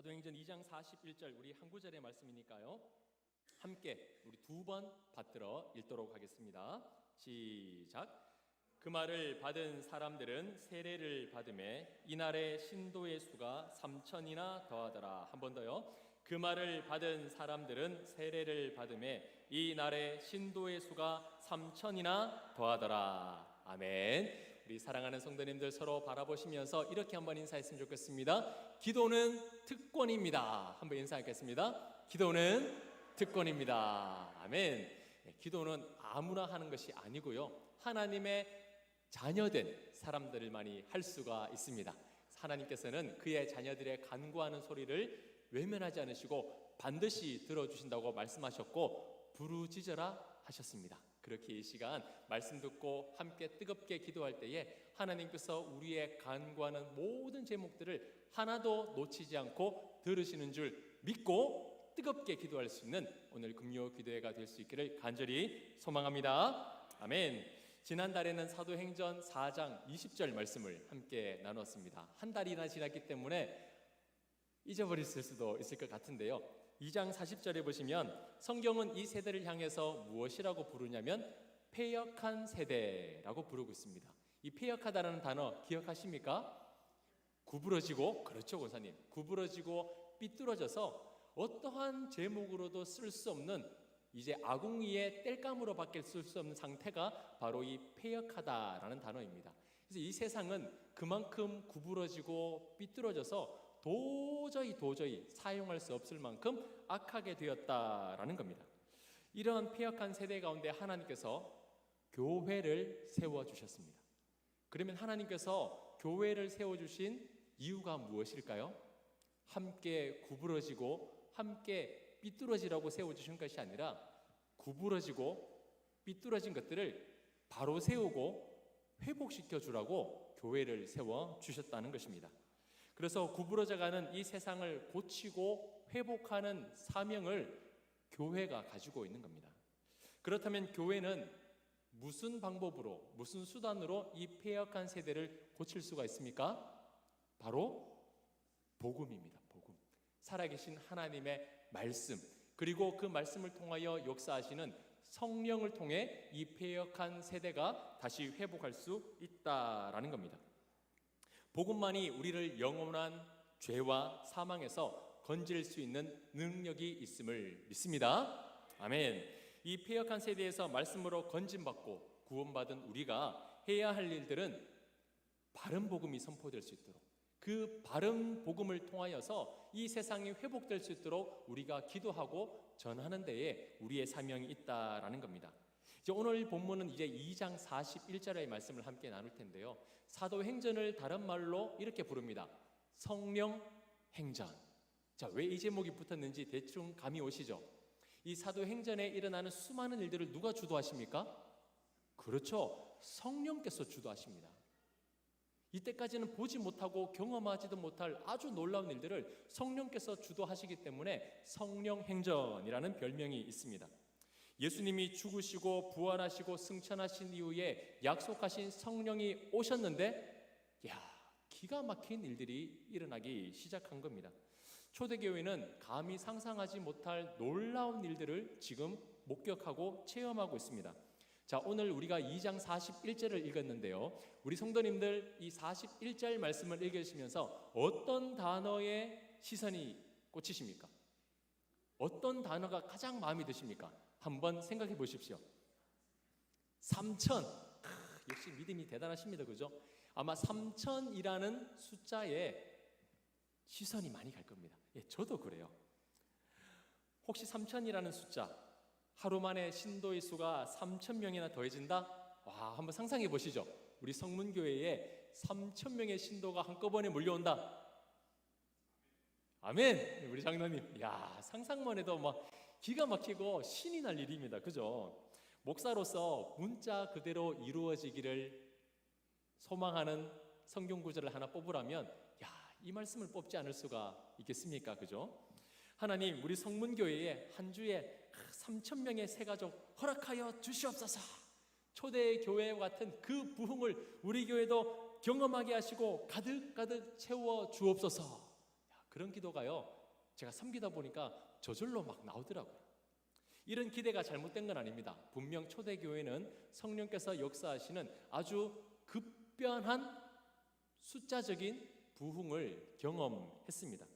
사도행전 2장 41절 우리 한 구절의 말씀이니까요. 함께 우리 두 번 받들어 읽도록 하겠습니다. 시작. 그 말을 받은 사람들은 세례를 받음에 이날의 신도의 수가 3천이나 더하더라. 한 번 더요. 그 말을 받은 사람들은 세례를 받음에 이날의 신도의 수가 3천이나 더하더라. 아멘. 우리 사랑하는 성도님들 서로 바라보시면서 이렇게 한번 인사했으면 좋겠습니다. 기도는 특권입니다. 한번 인사하겠습니다. 기도는 특권입니다. 아멘. 네, 기도는 아무나 하는 것이 아니고요. 하나님의 자녀된 사람들만이 할 수가 있습니다. 하나님께서는 그의 자녀들의 간구하는 소리를 외면하지 않으시고 반드시 들어주신다고 말씀하셨고 부르짖어라 하셨습니다. 그렇게 이 시간 말씀 듣고 함께 뜨겁게 기도할 때에 하나님께서 우리의 간구하는 모든 제목들을 하나도 놓치지 않고 들으시는 줄 믿고 뜨겁게 기도할 수 있는 오늘 금요 기도회가 될 수 있기를 간절히 소망합니다. 아멘. 지난달에는 사도행전 4장 20절 말씀을 함께 나눴습니다. 한 달이나 지났기 때문에 잊어버렸을 수도 있을 것 같은데요. 2장 40절에 보시면 성경은 이 세대를 향해서 무엇이라고 부르냐면 폐역한 세대라고 부르고 있습니다. 이 폐역하다라는 단어 기억하십니까? 구부러지고 그렇죠, 권사님. 구부러지고 삐뚤어져서 어떠한 제목으로도 쓸 수 없는 이제 아궁이의 땔감으로 밖에 쓸 수 없는 상태가 바로 이 폐역하다라는 단어입니다. 그래서 이 세상은 그만큼 구부러지고 삐뚤어져서 도저히 도저히 사용할 수 없을 만큼 악하게 되었다라는 겁니다. 이러한 폐역한 세대 가운데 하나님께서 교회를 세워 주셨습니다. 그러면 하나님께서 교회를 세워 주신 이유가 무엇일까요? 함께 구부러지고 함께 삐뚤어지라고 세워 주신 것이 아니라 구부러지고 삐뚤어진 것들을 바로 세우고 회복시켜 주라고 교회를 세워 주셨다는 것입니다. 그래서 구부러져가는 이 세상을 고치고 회복하는 사명을 교회가 가지고 있는 겁니다. 그렇다면 교회는 무슨 방법으로, 무슨 수단으로 이 폐역한 세대를 고칠 수가 있습니까? 바로 복음입니다. 복음. 살아계신 하나님의 말씀, 그리고 그 말씀을 통하여 역사하시는 성령을 통해 이 폐역한 세대가 다시 회복할 수 있다라는 겁니다. 복음만이 우리를 영원한 죄와 사망에서 건질 수 있는 능력이 있음을 믿습니다. 아멘. 이 폐역한 세대에서 말씀으로 건진받고 구원받은 우리가 해야 할 일들은 바른 복음이 선포될 수 있도록 그 바른 복음을 통하여서 이 세상이 회복될 수 있도록 우리가 기도하고 전하는 데에 우리의 사명이 있다라는 겁니다. 이제 오늘 본문은 이제 2장 41절의 말씀을 함께 나눌 텐데요. 사도 행전을 다른 말로 이렇게 부릅니다. 성령 행전. 자, 왜 이 제목이 붙었는지 대충 감이 오시죠? 이 사도 행전에 일어나는 수많은 일들을 누가 주도하십니까? 그렇죠. 성령께서 주도하십니다. 이때까지는 보지 못하고 경험하지도 못할 아주 놀라운 일들을 성령께서 주도하시기 때문에 성령 행전이라는 별명이 있습니다. 예수님이 죽으시고 부활하시고 승천하신 이후에 약속하신 성령이 오셨는데 야, 기가 막힌 일들이 일어나기 시작한 겁니다. 초대교회는 감히 상상하지 못할 놀라운 일들을 지금 목격하고 체험하고 있습니다. 자, 오늘 우리가 2장 41절을 읽었는데요. 우리 성도님들 이 41절 말씀을 읽으시면서 어떤 단어에 시선이 꽂히십니까? 어떤 단어가 가장 마음에 드십니까? 한번 생각해 보십시오. 3천. 역시 믿음이 대단하십니다. 그죠? 아마 3천이라는 숫자에 시선이 많이 갈 겁니다. 예, 저도 그래요. 혹시 3천이라는 숫자, 하루 만에 신도의 수가 3천 명이나 더해진다? 와, 한번 상상해 보시죠. 우리 성문교회에 3천 명의 신도가 한꺼번에 몰려온다. 아멘. 우리 장로님, 야 상상만 해도 막 기가 막히고 신이 날 일입니다. 그죠? 목사로서 문자 그대로 이루어지기를 소망하는 성경 구절을 하나 뽑으라면, 야, 이 말씀을 뽑지 않을 수가 있겠습니까? 그죠? 하나님, 우리 성문교회에 한 주에 3천 명의 새 가족 허락하여 주시옵소서. 초대 교회 같은 그 부흥을 우리 교회도 경험하게 하시고 가득 가득 채워 주옵소서. 그런 기도가요. 제가 섬기다 보니까 저절로 막 나오더라고요. 이런 기대가 잘못된 건 아닙니다. 분명 초대교회는 성령께서 역사하시는 아주 급변한 숫자적인 부흥을 경험했습니다.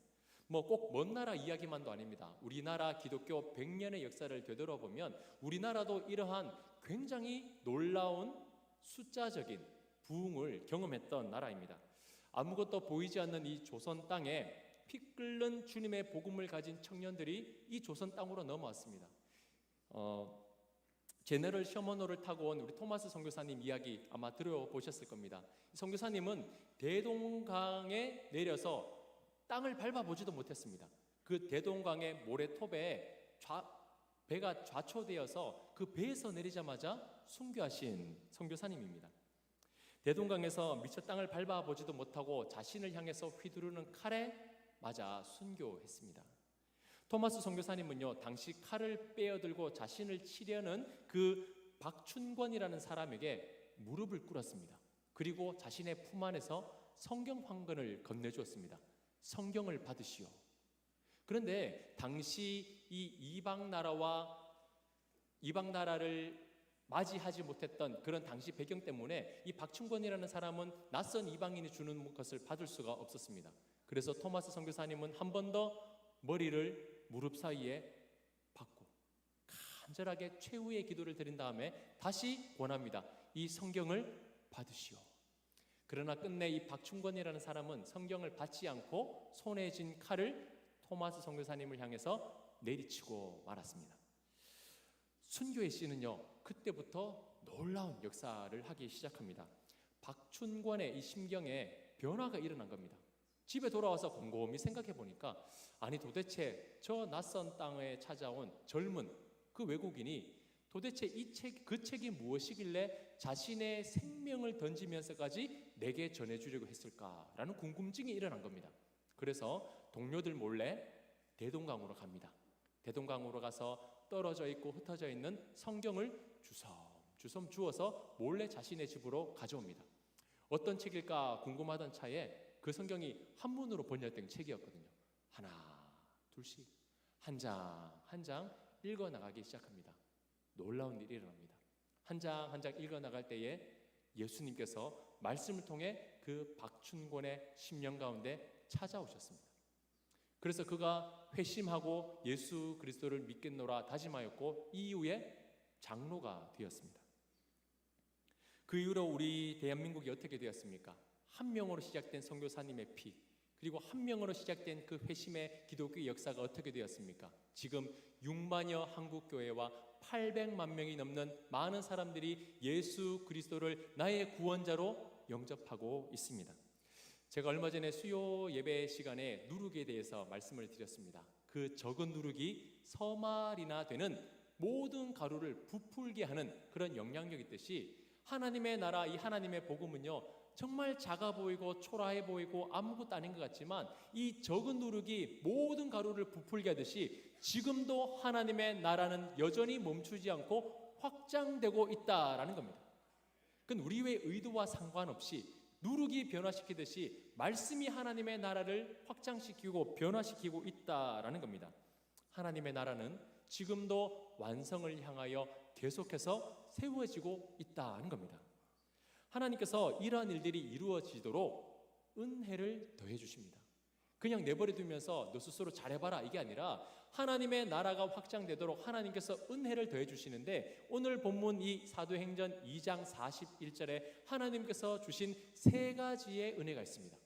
뭐 꼭 먼 나라 이야기만도 아닙니다. 우리나라 기독교 100년의 역사를 되돌아보면 우리나라도 이러한 굉장히 놀라운 숫자적인 부흥을 경험했던 나라입니다. 아무것도 보이지 않는 이 조선 땅에 피 끓는 주님의 복음을 가진 청년들이 이 조선 땅으로 넘어왔습니다. 어, 제너럴 셔머노를 타고 온 우리 토마스 선교사님 이야기 아마 들어보셨을 겁니다. 이 선교사님은 대동강에 내려서 땅을 밟아보지도 못했습니다. 그 대동강의 모래톱에 좌, 배가 좌초되어서 그 배에서 내리자마자 순교하신 선교사님입니다. 대동강에서 미처 땅을 밟아보지도 못하고 자신을 향해서 휘두르는 칼에 맞아 순교했습니다. 토마스 선교사님은요 당시 칼을 빼어들고 자신을 치려는 그 박춘권이라는 사람에게 무릎을 꿇었습니다. 그리고 자신의 품 안에서 성경 황근을 건네주었습니다. 성경을 받으시오. 그런데 당시 이 이방 나라와 이방 나라를 맞이하지 못했던 그런 당시 배경 때문에 이 박충권이라는 사람은 낯선 이방인이 주는 것을 받을 수가 없었습니다. 그래서 토마스 선교사님은 한 번 더 머리를 무릎 사이에 받고 간절하게 최후의 기도를 드린 다음에 다시 권합니다. 이 성경을 받으시오. 그러나 끝내 이 박충권이라는 사람은 성경을 받지 않고 손에 쥔 칼을 토마스 선교사님을 향해서 내리치고 말았습니다. 순교의 씨는요 그때부터 놀라운 역사를 하기 시작합니다. 박춘권의 이 심경에 변화가 일어난 겁니다. 집에 돌아와서 곰곰이 생각해 보니까 아니 도대체 저 낯선 땅에 찾아온 젊은 그 외국인이 도대체 이 책, 그 책이 무엇이길래 자신의 생명을 던지면서까지 내게 전해주려고 했을까라는 궁금증이 일어난 겁니다. 그래서 동료들 몰래 대동강으로 갑니다. 대동강으로 가서 떨어져 있고 흩어져 있는 성경을 주섬 주섬 주워서 몰래 자신의 집으로 가져옵니다. 어떤 책일까 궁금하던 차에 그 성경이 한문으로 번역된 책이었거든요. 하나, 둘씩 한 장 한 장 읽어 나가기 시작합니다. 놀라운 일이 일어납니다. 한 장 한 장 읽어 나갈 때에 예수님께서 말씀을 통해 그 박춘권의 심령 가운데 찾아오셨습니다. 그래서 그가 회심하고 예수 그리스도를 믿겠노라 다짐하였고 이후에 장로가 되었습니다. 그 이후로 우리 대한민국이 어떻게 되었습니까? 한 명으로 시작된 선교사님의 피 그리고 한 명으로 시작된 그 회심의 기독교 역사가 어떻게 되었습니까? 지금 6만여 한국 교회와 800만 명이 넘는 많은 사람들이 예수 그리스도를 나의 구원자로 영접하고 있습니다. 제가 얼마 전에 수요 예배 시간에 누룩에 대해서 말씀을 드렸습니다. 그 적은 누룩이 서말이나 되는 모든 가루를 부풀게 하는 그런 영향력이 있듯이 하나님의 나라 이 하나님의 복음은요 정말 작아 보이고 초라해 보이고 아무것도 아닌 것 같지만 이 적은 누룩이 모든 가루를 부풀게 하듯이 지금도 하나님의 나라는 여전히 멈추지 않고 확장되고 있다라는 겁니다. 그건 우리의 의도와 상관없이 누룩이 변화시키듯이 말씀이 하나님의 나라를 확장시키고 변화시키고 있다라는 겁니다. 하나님의 나라는 지금도 완성을 향하여 계속해서 세워지고 있다는 겁니다. 하나님께서 이러한 일들이 이루어지도록 은혜를 더해 주십니다. 그냥 내버려 두면서 너 스스로 잘해봐라 이게 아니라 하나님의 나라가 확장되도록 하나님께서 은혜를 더해 주시는데 오늘 본문 이 사도행전 2장 41절에 하나님께서 주신 세 가지의 은혜가 있습니다.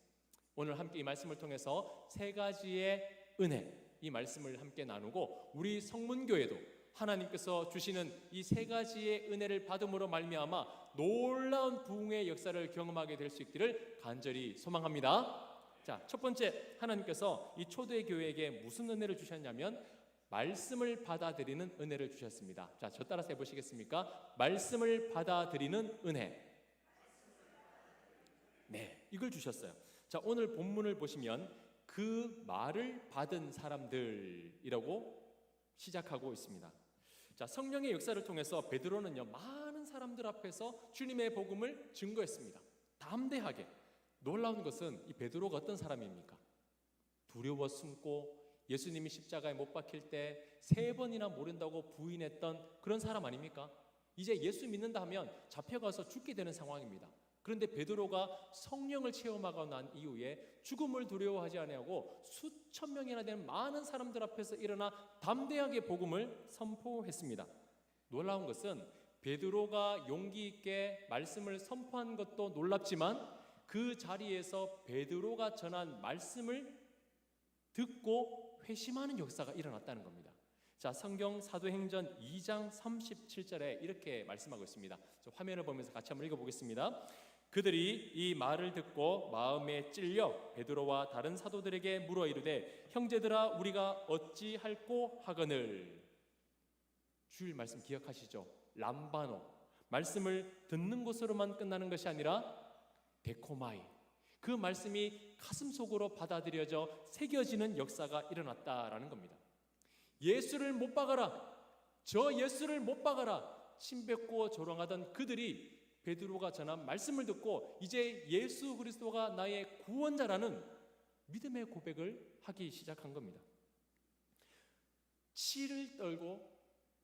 오늘 함께 이 말씀을 통해서 세 가지의 은혜 이 말씀을 함께 나누고 우리 성문교회도 하나님께서 주시는 이 세 가지의 은혜를 받음으로 말미암아 놀라운 부흥의 역사를 경험하게 될 수 있기를 간절히 소망합니다. 자, 첫 번째 하나님께서 이 초대 교회에게 무슨 은혜를 주셨냐면 말씀을 받아들이는 은혜를 주셨습니다. 자, 저 따라서 해 보시겠습니까? 말씀을 받아들이는 은혜. 네, 이걸 주셨어요. 자, 오늘 본문을 보시면 그 말을 받은 사람들이라고 시작하고 있습니다. 자, 성령의 역사를 통해서 베드로는요 많은 사람들 앞에서 주님의 복음을 증거했습니다. 담대하게 놀라운 것은 이 베드로가 어떤 사람입니까? 두려워 숨고 예수님이 십자가에 못 박힐 때 세 번이나 모른다고 부인했던 그런 사람 아닙니까? 이제 예수 믿는다 하면 잡혀가서 죽게 되는 상황입니다. 그런데 베드로가 성령을 체험하고 난 이후에 죽음을 두려워하지 아니하고 수천 명이나 되는 많은 사람들 앞에서 일어나 담대하게 복음을 선포했습니다. 놀라운 것은 베드로가 용기 있게 말씀을 선포한 것도 놀랍지만 그 자리에서 베드로가 전한 말씀을 듣고 회심하는 역사가 일어났다는 겁니다. 자, 성경 사도행전 2장 37절에 이렇게 말씀하고 있습니다. 저 화면을 보면서 같이 한번 읽어보겠습니다. 그들이 이 말을 듣고 마음에 찔려 베드로와 다른 사도들에게 물어 이르되 형제들아 우리가 어찌 할꼬 하거늘 주일 말씀 기억하시죠? 람바노 말씀을 듣는 것으로만 끝나는 것이 아니라 데코마이 그 말씀이 가슴 속으로 받아들여져 새겨지는 역사가 일어났다라는 겁니다. 예수를 못 박아라. 저 예수를 못 박아라. 침뱉고 조롱하던 그들이 베드로가 전한 말씀을 듣고 이제 예수 그리스도가 나의 구원자라는 믿음의 고백을 하기 시작한 겁니다. 치를 떨고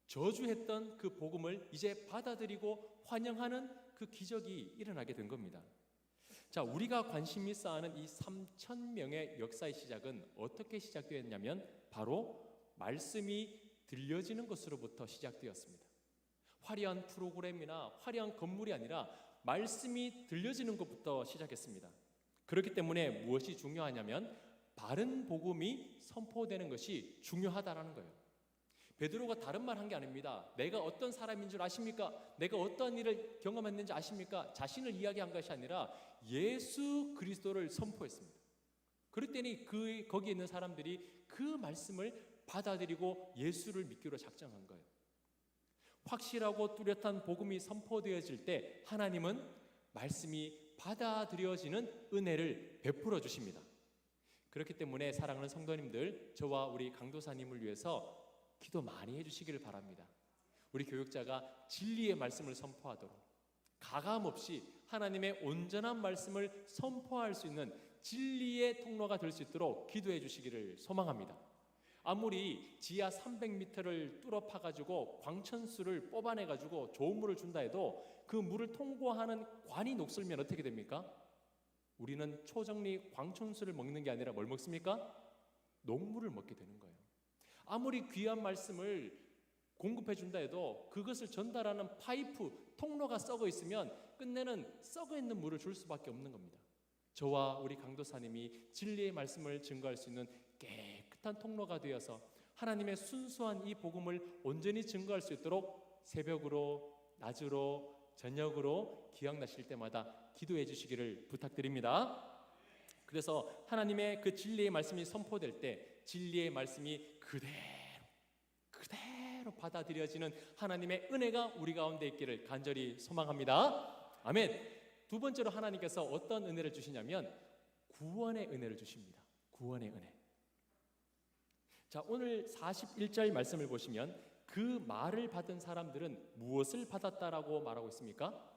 저주했던 그 복음을 이제 받아들이고 환영하는 그 기적이 일어나게 된 겁니다. 자, 우리가 관심이 쌓는 이 3천 명의 역사의 시작은 어떻게 시작되었냐면 바로 말씀이 들려지는 것으로부터 시작되었습니다. 화려한 프로그램이나 화려한 건물이 아니라 말씀이 들려지는 것부터 시작했습니다. 그렇기 때문에 무엇이 중요하냐면 바른 복음이 선포되는 것이 중요하다라는 거예요. 베드로가 다른 말 한 게 아닙니다. 내가 어떤 사람인 줄 아십니까? 내가 어떤 일을 경험했는지 아십니까? 자신을 이야기한 것이 아니라 예수 그리스도를 선포했습니다. 그랬더니 그 거기에 있는 사람들이 그 말씀을 받아들이고 예수를 믿기로 작정한 거예요. 확실하고 뚜렷한 복음이 선포되어질 때 하나님은 말씀이 받아들여지는 은혜를 베풀어 주십니다. 그렇기 때문에 사랑하는 성도님들, 저와 우리 강도사님을 위해서 기도 많이 해주시기를 바랍니다. 우리 교육자가 진리의 말씀을 선포하도록 가감 없이 하나님의 온전한 말씀을 선포할 수 있는 진리의 통로가 될 수 있도록 기도해 주시기를 소망합니다. 아무리 지하 300m를 뚫어 파가지고 광천수를 뽑아내가지고 좋은 물을 준다 해도 그 물을 통과하는 관이 녹슬면 어떻게 됩니까? 우리는 초정리 광천수를 먹는 게 아니라 뭘 먹습니까? 녹물을 먹게 되는 거예요. 아무리 귀한 말씀을 공급해 준다 해도 그것을 전달하는 파이프, 통로가 썩어 있으면 끝내는 썩어 있는 물을 줄 수밖에 없는 겁니다. 저와 우리 강도사님이 진리의 말씀을 증거할 수 있는 깨끗한 통로가 되어서 하나님의 순수한 이 복음을 온전히 증거할 수 있도록 새벽으로, 낮으로, 저녁으로 기억나실 때마다 기도해 주시기를 부탁드립니다. 그래서 하나님의 그 진리의 말씀이 선포될 때 진리의 말씀이 그대로 그대로 받아들여지는 하나님의 은혜가 우리 가운데 있기를 간절히 소망합니다. 아멘. 두 번째로 하나님께서 어떤 은혜를 주시냐면 구원의 은혜를 주십니다. 구원의 은혜. 자, 오늘 41절 말씀을 보시면 그 말을 받은 사람들은 무엇을 받았다라고 말하고 있습니까?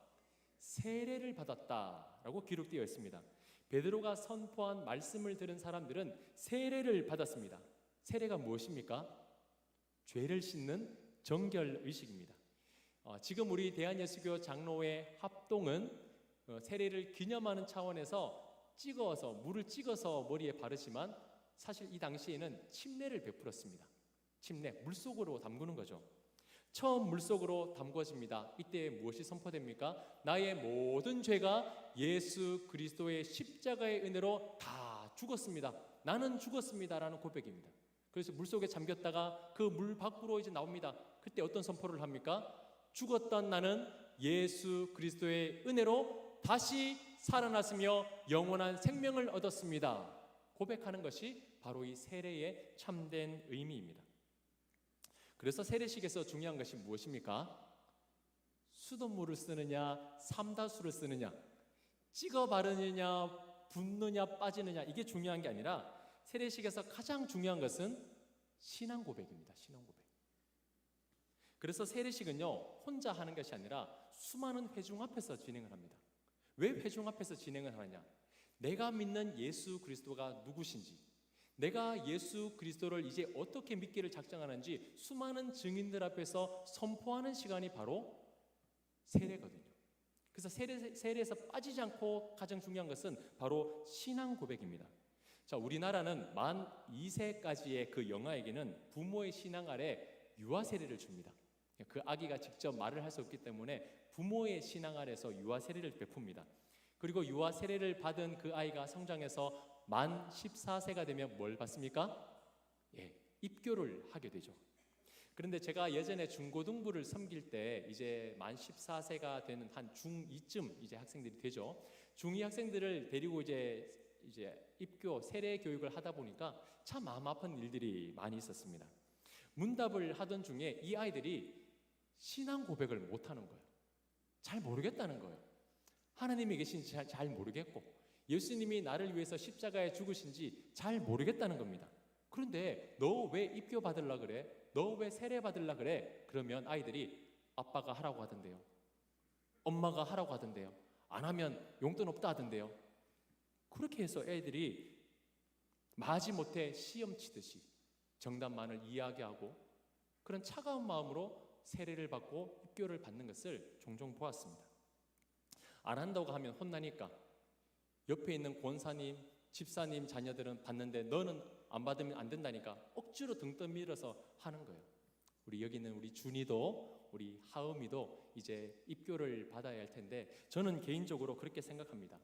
세례를 받았다라고 기록되어 있습니다. 베드로가 선포한 말씀을 들은 사람들은 세례를 받았습니다. 세례가 무엇입니까? 죄를 씻는 정결 의식입니다. 어, 지금 우리 대한예수교 장로회 합동은 어, 세례를 기념하는 차원에서 찍어서 물을 찍어서 머리에 바르지만 사실 이 당시에는 침례를 베풀었습니다. 침례 물속으로 담그는 거죠. 처음 물속으로 담궈집니다. 이때 무엇이 선포됩니까? 나의 모든 죄가 예수 그리스도의 십자가의 은혜로 다 죽었습니다. 나는 죽었습니다라는 고백입니다. 그래서 물속에 잠겼다가 그 물 밖으로 이제 나옵니다. 그때 어떤 선포를 합니까? 죽었던 나는 예수 그리스도의 은혜로 다시 살아났으며 영원한 생명을 얻었습니다. 고백하는 것이 바로 이 세례의 참된 의미입니다. 그래서 세례식에서 중요한 것이 무엇입니까? 수돗물을 쓰느냐, 삼다수를 쓰느냐, 찍어 바르느냐, 붓느냐, 빠지느냐 이게 중요한 게 아니라 세례식에서 가장 중요한 것은 신앙 고백입니다. 신앙 고백. 그래서 세례식은요 혼자 하는 것이 아니라 수많은 회중 앞에서 진행을 합니다. 왜 회중 앞에서 진행을 하느냐? 내가 믿는 예수 그리스도가 누구신지, 내가 예수 그리스도를 이제 어떻게 믿기를 작정하는지 수많은 증인들 앞에서 선포하는 시간이 바로 세례거든요. 그래서 세례, 세례에서 빠지지 않고 가장 중요한 것은 바로 신앙 고백입니다. 자, 우리나라는 만 2세까지의 그 영아에게는 부모의 신앙 아래 유아 세례를 줍니다. 그 아기가 직접 말을 할 수 없기 때문에 부모의 신앙 아래서 유아 세례를 베풉니다. 그리고 유아 세례를 받은 그 아이가 성장해서 만 14세가 되면 뭘 받습니까? 예, 입교를 하게 되죠. 그런데 제가 예전에 중고등부를 섬길 때 이제 만 14세가 되는 한 중2쯤 이제 학생들이 되죠. 중2 학생들을 데리고 이제 이제 입교 세례 교육을 하다 보니까 참 마음 아픈 일들이 많이 있었습니다. 문답을 하던 중에 이 아이들이 신앙 고백을 못 하는 거예요. 잘 모르겠다는 거예요. 하나님이 계신지 잘, 잘 모르겠고 예수님이 나를 위해서 십자가에 죽으신지 잘 모르겠다는 겁니다. 그런데 너 왜 입교 받을라 그래? 너 왜 세례 받을라 그래? 그러면 아이들이 아빠가 하라고 하던데요. 엄마가 하라고 하던데요. 안 하면 용돈 없다 하던데요. 그렇게 해서 애들이 마지못해 시험 치듯이 정답만을 이야기하고 그런 차가운 마음으로 세례를 받고 입교를 받는 것을 종종 보았습니다. 안 한다고 하면 혼나니까 옆에 있는 권사님, 집사님 자녀들은 받는데 너는 안 받으면 안 된다니까 억지로 등 떠 밀어서 하는 거예요. 우리 여기 있는 우리 준이도 우리 하음이도 이제 입교를 받아야 할 텐데 저는 개인적으로 그렇게 생각합니다.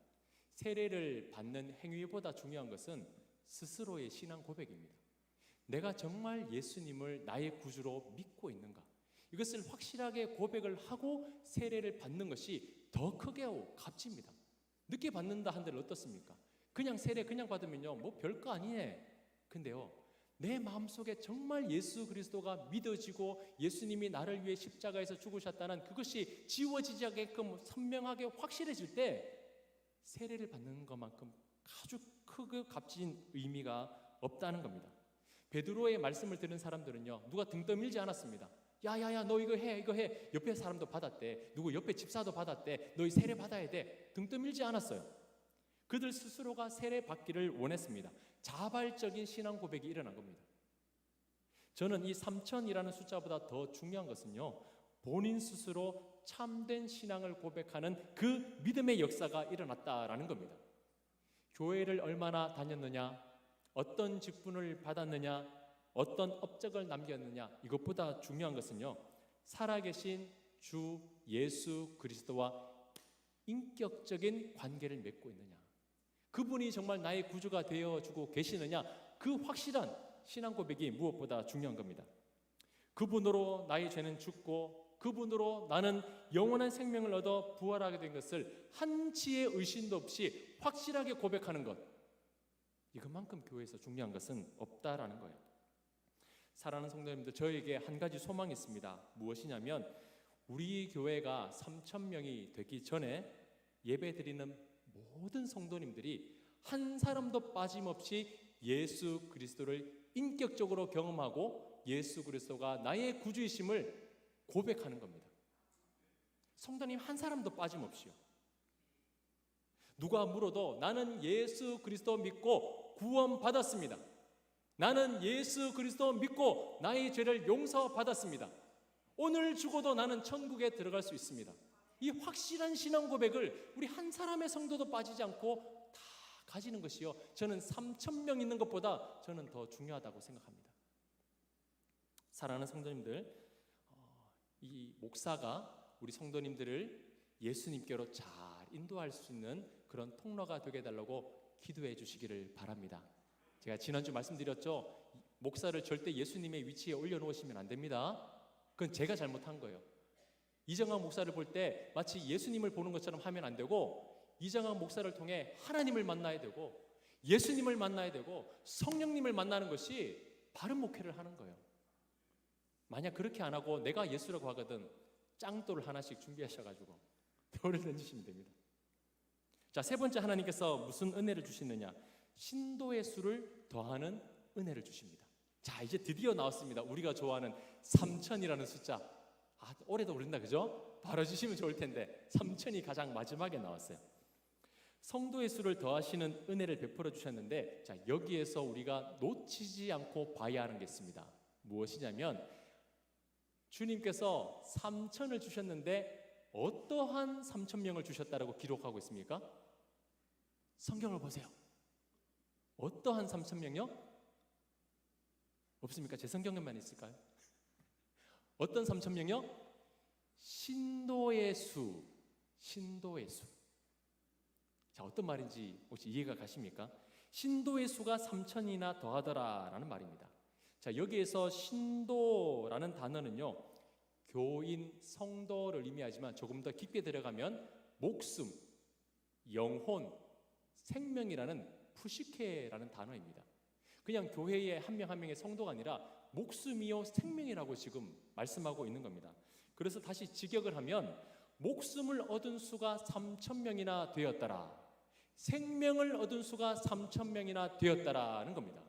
세례를 받는 행위보다 중요한 것은 스스로의 신앙 고백입니다. 내가 정말 예수님을 나의 구주로 믿고 있는가? 이것을 확실하게 고백을 하고 세례를 받는 것이 더 크게 값집니다. 늦게 받는다 한들 어떻습니까? 그냥 세례 그냥 받으면요 뭐 별거 아니네. 근데요 내 마음속에 정말 예수 그리스도가 믿어지고 예수님이 나를 위해 십자가에서 죽으셨다는 그것이 지워지지 않게끔 선명하게 확실해질 때 세례를 받는 것만큼 아주 크고 값진 의미가 없다는 겁니다. 베드로의 말씀을 들은 사람들은요 누가 등 떠밀지 않았습니다. 야야야 너 이거 해 이거 해. 옆에 사람도 받았대. 누구 옆에 집사도 받았대. 너희 세례 받아야 돼 등 떠밀지 않았어요. 그들 스스로가 세례 받기를 원했습니다. 자발적인 신앙 고백이 일어난 겁니다. 저는 이 3천이라는 숫자보다 더 중요한 것은요 본인 스스로 참된 신앙을 고백하는 그 믿음의 역사가 일어났다라는 겁니다. 교회를 얼마나 다녔느냐 어떤 직분을 받았느냐 어떤 업적을 남겼느냐? 이것보다 중요한 것은요 살아계신 주 예수 그리스도와 인격적인 관계를 맺고 있느냐? 그분이 정말 나의 구주가 되어 주고 계시느냐? 그 확실한 신앙 고백이 무엇보다 중요한 겁니다. 그분으로 나의 죄는 죽고 그분으로 나는 영원한 생명을 얻어 부활하게 된 것을 한치의 의심도 없이 확실하게 고백하는 것. 이것만큼 교회에서 중요한 것은 없다라는 거예요. 사랑하는 성도님들 저에게 한 가지 소망이 있습니다. 무엇이냐면 우리 교회가 3천 명이 되기 전에 예배 드리는 모든 성도님들이 한 사람도 빠짐없이 예수 그리스도를 인격적으로 경험하고 예수 그리스도가 나의 구주이심을 고백하는 겁니다. 성도님 한 사람도 빠짐없이요. 누가 물어도 나는 예수 그리스도 믿고 구원 받았습니다. 나는 예수 그리스도 믿고 나의 죄를 용서받았습니다. 오늘 죽어도 나는 천국에 들어갈 수 있습니다. 이 확실한 신앙 고백을 우리 한 사람의 성도도 빠지지 않고 다 가지는 것이요. 저는 3천 명 있는 것보다 저는 더 중요하다고 생각합니다. 사랑하는 성도님들, 어, 이 목사가 우리 성도님들을 예수님께로 잘 인도할 수 있는 그런 통로가 되게 달라고 기도해 주시기를 바랍니다. 제가 지난주 말씀드렸죠. 목사를 절대 예수님의 위치에 올려놓으시면 안 됩니다. 그건 제가 잘못한 거예요. 이정학 목사를 볼 때 마치 예수님을 보는 것처럼 하면 안 되고 이정학 목사를 통해 하나님을 만나야 되고 예수님을 만나야 되고 성령님을 만나는 것이 바른 목회를 하는 거예요. 만약 그렇게 안 하고 내가 예수라고 하거든 짱돌 하나씩 준비하셔가지고 돌을 던지시면 됩니다. 자, 세 번째 하나님께서 무슨 은혜를 주시느냐? 신도의 수를 더하는 은혜를 주십니다. 자, 이제 드디어 나왔습니다. 우리가 좋아하는 3천이라는 숫자. 아, 올해도 오른다 그죠? 바로 주시면 좋을 텐데 3천이 가장 마지막에 나왔어요. 성도의 수를 더하시는 은혜를 베풀어 주셨는데 자 여기에서 우리가 놓치지 않고 봐야 하는 게 있습니다. 무엇이냐면 주님께서 삼천을 주셨는데 어떠한 삼천 명을 주셨다라고 기록하고 있습니까? 성경을 보세요. 어떠한 삼천 명요? 없습니까? 제 성경에만 있을까요? 어떤 삼천 명요? 신도의 수, 신도의 수. 자, 어떤 말인지 혹시 이해가 가십니까? 신도의 수가 3천이나 더하더라라는 말입니다. 자, 여기에서 신도라는 단어는요. 교인, 성도를 의미하지만 조금 더 깊게 들어가면 목숨, 영혼, 생명이라는 푸시케라는 단어입니다. 그냥 교회의 한 명 한 명의 성도가 아니라 목숨이요 생명이라고 지금 말씀하고 있는 겁니다. 그래서 다시 직역을 하면 목숨을 얻은 수가 3천 명이나 되었더라. 생명을 얻은 수가 3천 명이나 되었다라는 겁니다.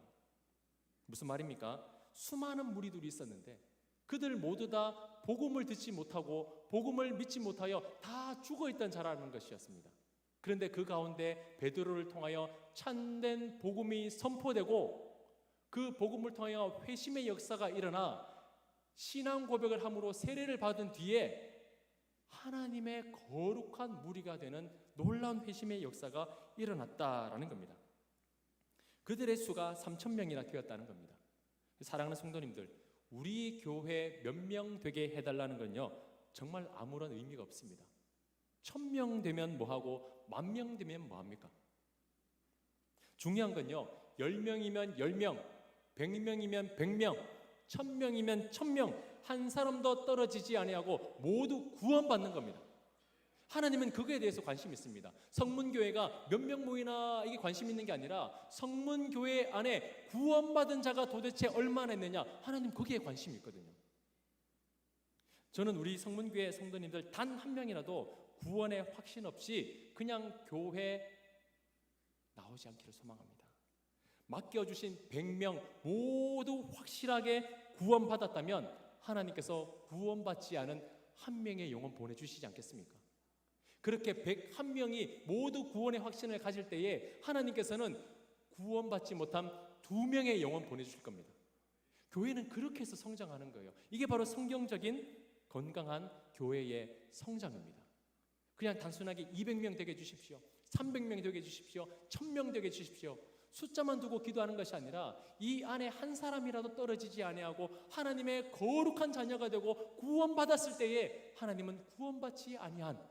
무슨 말입니까? 수많은 무리들이 있었는데 그들 모두 다 복음을 듣지 못하고 복음을 믿지 못하여 다 죽어 있던 자라는 것이었습니다. 그런데 그 가운데 베드로를 통하여 참된 복음이 선포되고 그 복음을 통하여 회심의 역사가 일어나 신앙 고백을 함으로 세례를 받은 뒤에 하나님의 거룩한 무리가 되는 놀라운 회심의 역사가 일어났다라는 겁니다. 그들의 수가 3천 명이나 되었다는 겁니다. 사랑하는 성도님들, 우리 교회 몇 명 되게 해달라는 건요 정말 아무런 의미가 없습니다. 천명 되면 뭐하고 만 명 되면 뭐합니까? 중요한 건요 열 명이면 열 명, 백 명이면 백 명, 천 명이면 천 명, 한 사람도 떨어지지 아니하고 모두 구원받는 겁니다. 하나님은 그거에 대해서 관심 있습니다. 성문교회가 몇 명 모이나 이게 관심 있는 게 아니라 성문교회 안에 구원받은 자가 도대체 얼마나 있느냐 하나님 거기에 관심이 있거든요. 저는 우리 성문교회 성도님들 단 한 명이라도 구원의 확신 없이 그냥 교회 나오지 않기를 소망합니다. 맡겨주신 100명 모두 확실하게 구원받았다면 하나님께서 구원받지 않은 한 명의 영혼 보내주시지 않겠습니까? 그렇게 101명이 모두 구원의 확신을 가질 때에 하나님께서는 구원받지 못한 두 명의 영혼 보내주실 겁니다. 교회는 그렇게 해서 성장하는 거예요. 이게 바로 성경적인 건강한 교회의 성장입니다. 그냥 단순하게 200명 되게 해주십시오. 300명 되게 해주십시오. 1000명 되게 해주십시오. 숫자만 두고 기도하는 것이 아니라 이 안에 한 사람이라도 떨어지지 아니하고 하나님의 거룩한 자녀가 되고 구원받았을 때에 하나님은 구원받지 아니한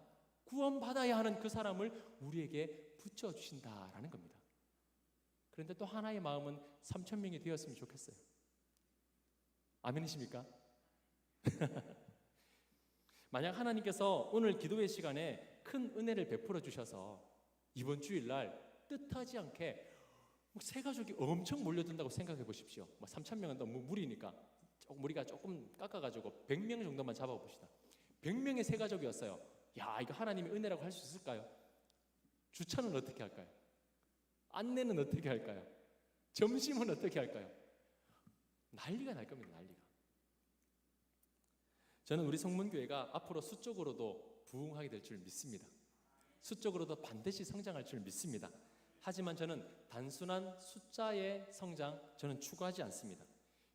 구원받아야 하는 그 사람을 우리에게 붙여 주신다라는 겁니다. 그런데 또 하나의 마음은 3천 명이 되었으면 좋겠어요. 아멘이십니까? 만약 하나님께서 오늘 기도의 시간에 큰 은혜를 베풀어 주셔서 이번 주일날 뜻하지 않게 새 가족이 엄청 몰려든다고 생각해 보십시오. 뭐 3천 명은 너무 무리니까 우리가 조금 깎아가지고 100명 정도만 잡아봅시다. 100명의 새 가족이었어요. 야 이거 하나님의 은혜라고 할 수 있을까요? 주차는 어떻게 할까요? 안내는 어떻게 할까요? 점심은 어떻게 할까요? 난리가 날 겁니다. 난리가. 저는 우리 성문교회가 앞으로 수적으로도 부흥하게 될 줄 믿습니다. 수적으로도 반드시 성장할 줄 믿습니다. 하지만 저는 단순한 숫자의 성장 저는 추구하지 않습니다.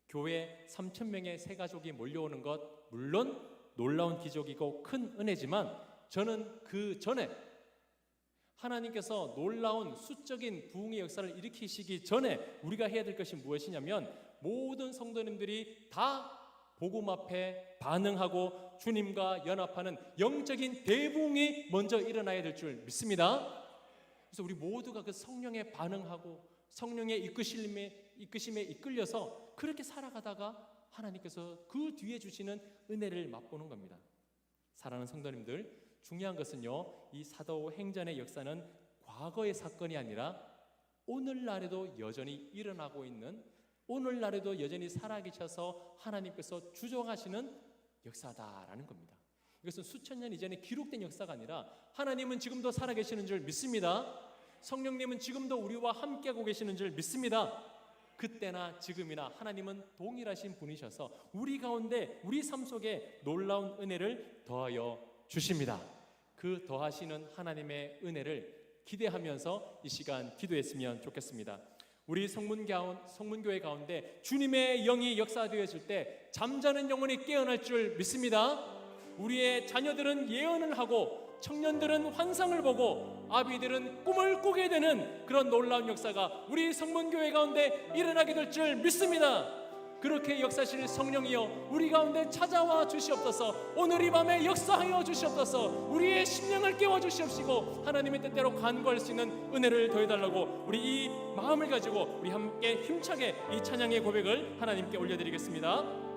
교회 3천 명의 새 가족이 몰려오는 것 물론 놀라운 기적이고 큰 은혜지만 저는 그 전에 하나님께서 놀라운 수적인 부흥의 역사를 일으키시기 전에 우리가 해야 될 것이 무엇이냐면 모든 성도님들이 다 복음 앞에 반응하고 주님과 연합하는 영적인 대붕이 먼저 일어나야 될 줄 믿습니다. 그래서 우리 모두가 그 성령에 반응하고 성령의 이끄심에 이끄심에 이끌려서 그렇게 살아가다가 하나님께서 그 뒤에 주시는 은혜를 맛보는 겁니다. 사랑하는 성도님들, 중요한 것은요. 이 사도 행전의 역사는 과거의 사건이 아니라 오늘날에도 여전히 일어나고 있는 오늘날에도 여전히 살아계셔서 하나님께서 주정하시는 역사다라는 겁니다. 이것은 수천 년 이전에 기록된 역사가 아니라 하나님은 지금도 살아계시는 줄 믿습니다. 성령님은 지금도 우리와 함께하고 계시는 줄 믿습니다. 그때나 지금이나 하나님은 동일하신 분이셔서 우리 가운데 우리 삶 속에 놀라운 은혜를 더하여 주십니다. 그 더하시는 하나님의 은혜를 기대하면서 이 시간 기도했으면 좋겠습니다. 우리 성문 가운 성문교회 가운데 주님의 영이 역사되어질 때 잠자는 영혼이 깨어날 줄 믿습니다. 우리의 자녀들은 예언을 하고 청년들은 환상을 보고 아비들은 꿈을 꾸게 되는 그런 놀라운 역사가 우리 성문교회 가운데 일어나게 될 줄 믿습니다. 그렇게 역사실 성령이여 우리 가운데 찾아와 주시옵소서. 오늘 이 밤에 역사하여 주시옵소서. 우리의 심령을 깨워 주시옵시고 하나님의 뜻대로 간구할 수 있는 은혜를 더해달라고 우리 이 마음을 가지고 우리 함께 힘차게 이 찬양의 고백을 하나님께 올려드리겠습니다